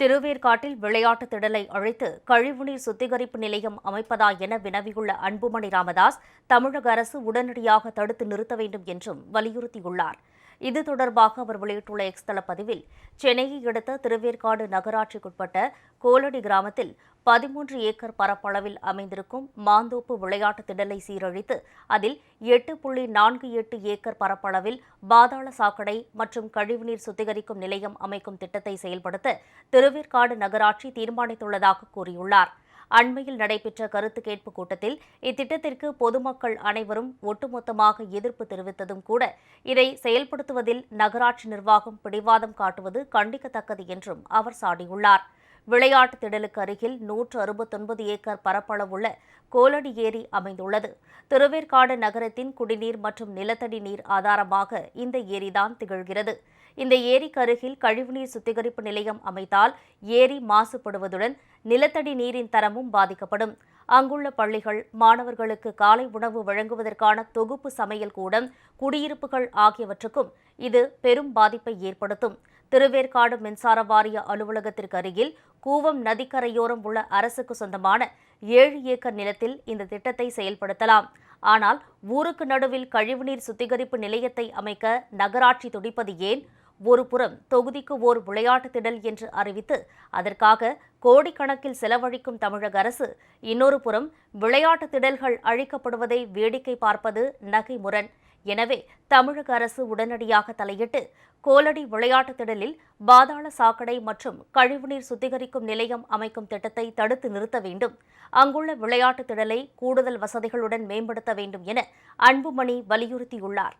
திருவேற்காட்டில் விளையாட்டு திடலை அழைத்து கழிவுநீர் சுத்திகரிப்பு நிலையம் அமைப்பதா என வினவியுள்ள அன்புமணி ராமதாஸ் தமிழக அரசு உடனடியாக தடுத்து நிறுத்த வேண்டும் என்றும் வலியுறுத்தியுள்ளார். இது தொடர்பாக அவர் வெளியிட்டுள்ள எக்ஸ்தல பதிவில் சென்னையை அடுத்த திருவேற்காடு நகராட்சிக்குட்பட்ட கோலடி கிராமத்தில் பதிமூன்று ஏக்கர் பரப்பளவில் அமைந்திருக்கும் மாந்தோப்பு விளையாட்டு திடலை சீரழித்து அதில் எட்டு புள்ளி நான்கு எட்டு ஏக்கர் பரப்பளவில் பாதாள சாக்கடை மற்றும் கழிவுநீர் சுத்திகரிக்கும் நிலையம் அமைக்கும் திட்டத்தை செயல்படுத்த திருவேற்காடு நகராட்சி தீர்மானித்துள்ளதாக கூறியுள்ளார். அண்மையில் நடைபெற்ற கருத்து கேட்பு கூட்டத்தில் இத்திட்டத்திற்கு பொதுமக்கள் அனைவரும் ஒட்டுமொத்தமாக எதிர்ப்பு தெரிவித்ததும் கூட இதை செயல்படுத்துவதில் நகராட்சி நிர்வாகம் பிடிவாதம் காட்டுவது கண்டிக்கத்தக்கது என்றும் அவர் சாடியுள்ளார். விளையாட்டு திடலுக்கு அருகில் நூற்று அறுபத்தொன்பது ஏக்கர் பரப்பளவுள்ள கோலடி ஏரி அமைந்துள்ளது. திருவேற்காடு நகரத்தின் குடிநீர் மற்றும் நிலத்தடி நீர் ஆதாரமாக இந்த ஏரிதான் திகழ்கிறது. இந்த ஏரிக்கு அருகில் கழிவுநீர் சுத்திகரிப்பு நிலையம் அமைத்தால் ஏரி மாசுபடுவதுடன் நிலத்தடி நீரின் தரமும் பாதிக்கப்படும். அங்குள்ள பள்ளிகள் மாணவர்களுக்கு காலை உணவு வழங்குவதற்கான தொகுப்பு சமையல் கூடம் குடியிருப்புகள் ஆகியவற்றுக்கும் இது பெரும் பாதிப்பை ஏற்படுத்தும். திருவேற்காடு மின்சார வாரிய அலுவலகத்திற்கு அருகில் கூவம் நதிக்கரையோரம் உள்ள அரசுக்கு சொந்தமான ஏழு ஏக்கர் நிலத்தில் இந்த திட்டத்தை செயல்படுத்தலாம். ஆனால் ஊருக்கு நடுவில் கழிவுநீர் சுத்திகரிப்பு நிலையத்தை அமைக்க நகராட்சி துடிப்பது ஏன்? ஒருபுறம் தொகுதிக்கு ஓர் விளையாட்டு திடல் என்று அறிவித்து அதற்காக கோடிக்கணக்கில் செலவழிக்கும் தமிழக அரசு இன்னொரு புறம் விளையாட்டு திடல்கள் அழிக்கப்படுவதை வேடிக்கை பார்ப்பது நகைமுரண். எனவே தமிழக அரசு உடனடியாக தலையிட்டு கோலடி விளையாட்டு திடலில் பாதாள சாக்கடை மற்றும் கழிவுநீர் சுத்திகரிக்கும் நிலையம் அமைக்கும் திட்டத்தை தடுத்து நிறுத்த வேண்டும். அங்குள்ள விளையாட்டு திடலை கூடுதல் வசதிகளுடன் மேம்படுத்த வேண்டும் என அன்புமணி வலியுறுத்தியுள்ளார்.